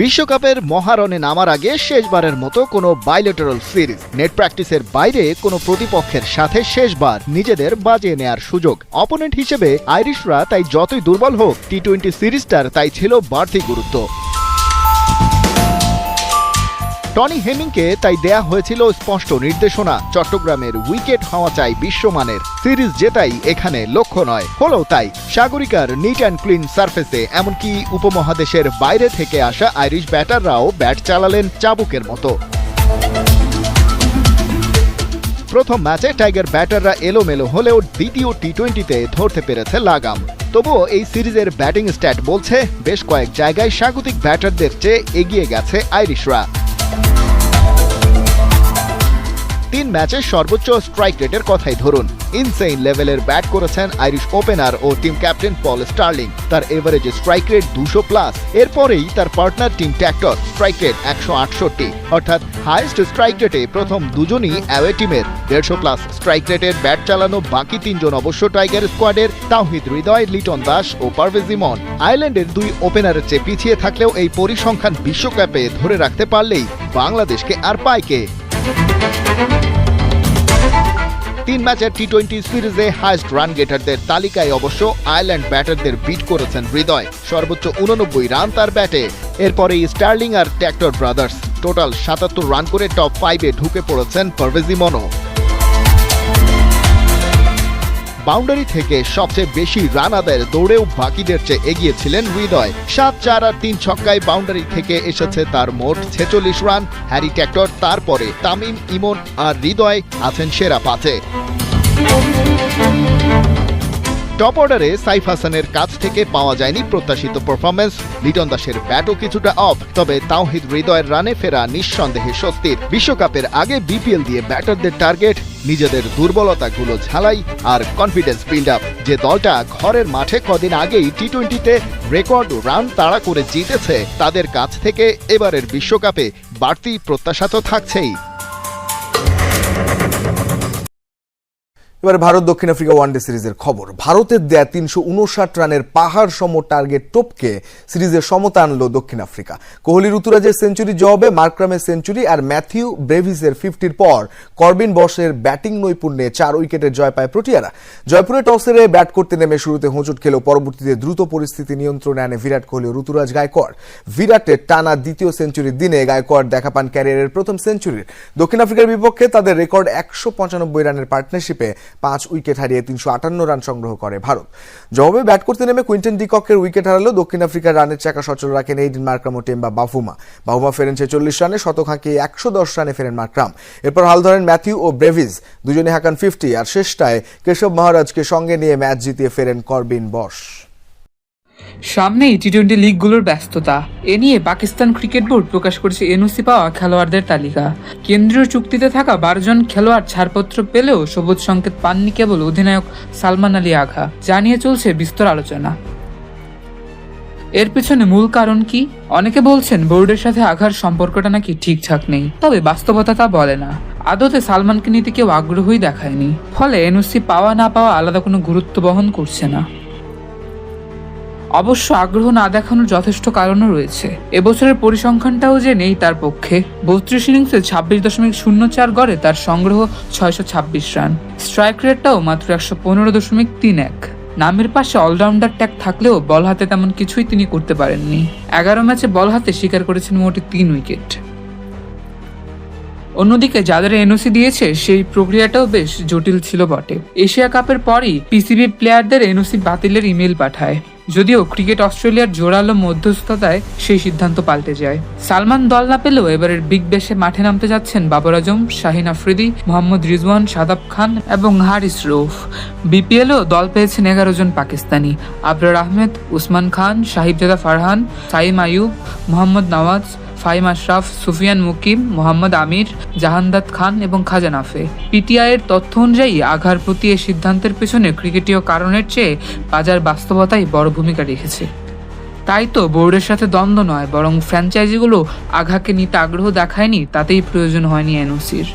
বিশ্বকাপের মহারণে নামার আগে শেষবারের মতো কোনো বাইলেটারাল সিরিজ নেট প্র্যাকটিসের বাইরে কোনো প্রতিপক্ষের সাথে শেষবার নিজেদের বাজিয়ে নেয়ার সুযোগ। অপোনেন্ট হিসেবে আইরিশরা তাই যতই দুর্বল হোক টি টোয়েন্টি সিরিজটার তাই ছিল বাড়তি গুরুত্ব। টনি হেমিংকে তাই দেয়া হয়েছিল স্পষ্ট নির্দেশনা। চট্টগ্রামের উইকেট হওয়া চাই বিশ্বমানের। সিরিজ জেতাই এখানে লক্ষ্য নয়। হলেও তাই, সাগরিকার নিট অ্যান্ড ক্লিন সার্ফেসে, এমনকি উপমহাদেশের বাইরে থেকে আসা আইরিশ ব্যাটাররাও ব্যাট চালালেন চাবুকের মতো। প্রথম ম্যাচে টাইগার ব্যাটাররা এলোমেলো হলেও দ্বিতীয় টি টোয়েন্টিতে ধরতে পেরেছে লাগাম। তবুও এই সিরিজের ব্যাটিং স্ট্যাট বলছে, বেশ কয়েক জায়গায় স্বাগতিক ব্যাটারদের চেয়ে এগিয়ে গেছে আইরিশরা। Bye. তিন ম্যাচে সর্বোচ্চ স্ট্রাইক রেটের কথাই ধরুন। ইনসেইন লেভেলের ব্যাট করেছেন আইরিশ ওপেনার ও টিম ক্যাপ্টেন পল স্টার্লিং তার এভারেজ স্ট্রাইক রেট দুশো প্লাস এরপরেই তার partner Tim Tector strike rate একশো আটষট্টি। অর্থাৎ হাইয়েস্ট স্ট্রাইক রেটে প্রথম দুজনই অ্যাওয়ে টিমের দেড়শো প্লাস স্ট্রাইক রেটের ব্যাট চালানো বাকি তিনজন অবশ্য টাইগার স্কোয়াডের তাওহিদ হৃদয়, লিটন দাস ও পারভেজ ইমন। আয়ারল্যান্ডের দুই ওপেনারের চেয়ে পিছিয়ে থাকলেও এই পরিসংখ্যান বিশ্বকাপে ধরে রাখতে পারলেই বাংলাদেশকে আর পায় কে? তিন ম্যাচের টি টোয়েন্টি সিরিজে হাইস্ট রান গেটারদের তালিকায় অবশ্য আয়ারল্যান্ড ব্যাটারদের বিট করেছেন হৃদয়। সর্বোচ্চ উননব্বই রান তার ব্যাটে। এরপরে স্টার্লিং আর ট্যাক্টর ব্রাদার্স টোটাল সাতাত্তর রান করে টপ ফাইভে ঢুকে পড়েছেন পারভেজি মনো বাউন্ডারি থেকে সবচেয়ে বেশি রান আদায়ের দৌড়েও বাকিদের চেয়ে এগিয়ে ছিলেন হৃদয়। সাত, চার আর তিন ছক্কায় বাউন্ডারি থেকে এসেছে তার মোট ছেচল্লিশ রান। হ্যারি ট্যাক্টর তারপরে তামিম, ইমন আর হৃদয় আছেন সেরা পাঁচে। টপ অর্ডারে সাইফ হাসানের কাছ থেকে পাওয়া যায়নি প্রত্যাশিত পারফরমেন্স লিটন দাসের ব্যাটও কিছুটা অফ, তবে তাওহিদ হৃদয়ের রানে ফেরা নিঃসন্দেহে স্বস্তির। বিশ্বকাপের আগে বিপিএল দিয়ে ব্যাটারদের টার্গেট নিজেদের দুর্বলতাগুলো ঝালাই আর কনফিডেন্স বিল্ড আপ যে দলটা ঘরের মাঠে কদিন আগেই টি টোয়েন্টিতে রেকর্ড রান তাড়া করে জিতেছে, তাদের কাছ থেকে এবারের বিশ্বকাপে বাড়তি প্রত্যাশা তো থাকছেই। এবারে ভারত, দক্ষিণ আফ্রিকা ওয়ানডে সিরিজের খবর। ভারতের দেয়া তিনশো উনষাট রানের পাহাড় সম টার্গেট টপকে সিরিজের সমতা আনলো দক্ষিণ আফ্রিকা। কোহলি ঋতুরাজের সেঞ্চুরি জবাবে মার্ক্রামের সেঞ্চুরি আর ম্যাথিউ ব্রেভিসের ফিফটির পর করবিন বসের ব্যাটিং নৈপুণ্যে চার উইকেটের জয় পায় প্রোটিয়ারা। জয়পুরে টস ব্যাট করতে নেমে শুরুতে হোঁচট খেলেও পরবর্তীতে দ্রুত পরিস্থিতি নিয়ন্ত্রণে আনে বিরাট কোহলি ও ঋতুরাজ গায়কোয়াড়। বিরাটের টানা দ্বিতীয় সেঞ্চুরির দিনে গায়কোয়াড় দেখা পান ক্যারিয়ারের প্রথম সেঞ্চুরির দক্ষিণ আফ্রিকার বিপক্ষে তাদের রেকর্ড একশো পঁচানব্বই রানের পার্টনারশিপে পাঁচ উইকেট হারিয়ে তিনশো আটান্ন রান সংগ্রহ করে ভারত। জবাবে ব্যাট করতে নেমে কুইন্টন ডিককের উইকেট হারালো দক্ষিণ আফ্রিকার রানের চাকা সচল রাখেন এইডিন মার্ক্রাম ও টেম্বা বাফুমা। বাফুমা ফেরেন ছেচল্লিশ রানে, শতক হাঁকিয়ে একশো দশ রানে ফেরেন মার্ক্রাম এরপর হাল ধরেন ম্যাথিউ ও ব্রেভিজ দুজনে হাঁকান ফিফটি। আর শেষটায় কেশব মহারাজকে সঙ্গে নিয়ে ম্যাচ জিতিয়ে ফেরেন করবিন বস সামনেই টি টোয়েন্টি লিগগুলোর ব্যস্ততা। এ নিয়ে পাকিস্তান ক্রিকেট বোর্ড প্রকাশ করেছে এনওসি পাওয়া খেলোয়াড়দের তালিকা। কেন্দ্রীয় চুক্তিতে থাকা বারো জন খেলোয়াড় ছাড়পত্র পেলেও সবুজ সংকেত পাননি কেবল অধিনায়ক সালমান আলী আঘা, জানিয়ে চলছে বিস্তর আলোচনা। এর পেছনে মূল কারণ কি? অনেকে বলছেন বোর্ডের সাথে আঘার সম্পর্কটা নাকি ঠিকঠাক নেই, তবে বাস্তবতা তা বলে না। আদতে সালমানকে নিতে কেউ আগ্রহই দেখায়নি, ফলে এনওসি পাওয়া না পাওয়া আলাদা কোনো গুরুত্ব বহন করছে না। অবশ্য আগ্রহ না দেখানোর যথেষ্ট কারণও রয়েছে। এবছরের পরিসংখ্যানটাও যে নেই তার পক্ষে। বত্রিশ ইনিংসে ছাব্বিশ দশমিক শূন্য চার গড়ে তার সংগ্রহ ছয়শো ছাব্বিশ রান। স্ট্রাইক রেটটাও মাত্র একশো পনেরো দশমিক তিন এক। নামের পাশে অলরাউন্ডার ট্যাগ থাকলেও বল হাতে তেমন কিছুই তিনি করতে পারেননি। এগারো ম্যাচে বল হাতে শিকার করেছেন মোটে তিন উইকেট। অন্যদিকে যাদের এনওসি দিয়েছে, সেই প্রক্রিয়াটাও বেশ জটিল ছিল বটে। এশিয়া কাপের পরই পিসিবি প্লেয়ারদের এনওসি বাতিলের ইমেল পাঠায়। যদিও ক্রিকেট অস্ট্রেলিয়ার জোরালো মধ্যস্থতায় সেই সিদ্ধান্ত পাল্টে যায়। সালমান দল না পেলেও এবারের বিগ বেশে মাঠে নামতে যাচ্ছেন বাবর আজম, শাহিন আফ্রিদি, মোহাম্মদ রিজওয়ান, সাদাব খান এবং হারিস রৌফ। বিপিএলও দল পেয়েছেন এগারো জন পাকিস্তানি। আবরার আহমেদ, উসমান খান, সাহিবজাদা ফারহান, সাইম আয়ুব মোহাম্মদ নওয়াজ ফাইম আশরাফ সুফিয়ান মুকিম, মোহাম্মদ আমির জাহান্দাত খান এবং খাজা নাফে। পিটিআই এর তথ্য অনুযায়ী আঘার প্রতি এ সিদ্ধান্তের পেছনে ক্রিকেটীয় কারণের চেয়ে বাজার বাস্তবতাই বড় ভূমিকা রেখেছে। তাই তো বোর্ডের সাথে দ্বন্দ্ব নয়, বরং ফ্র্যাঞ্চাইজিগুলো আঘাকে নিতে আগ্রহ দেখায়নি, তাতেই প্রয়োজন হয়নি এনওসির।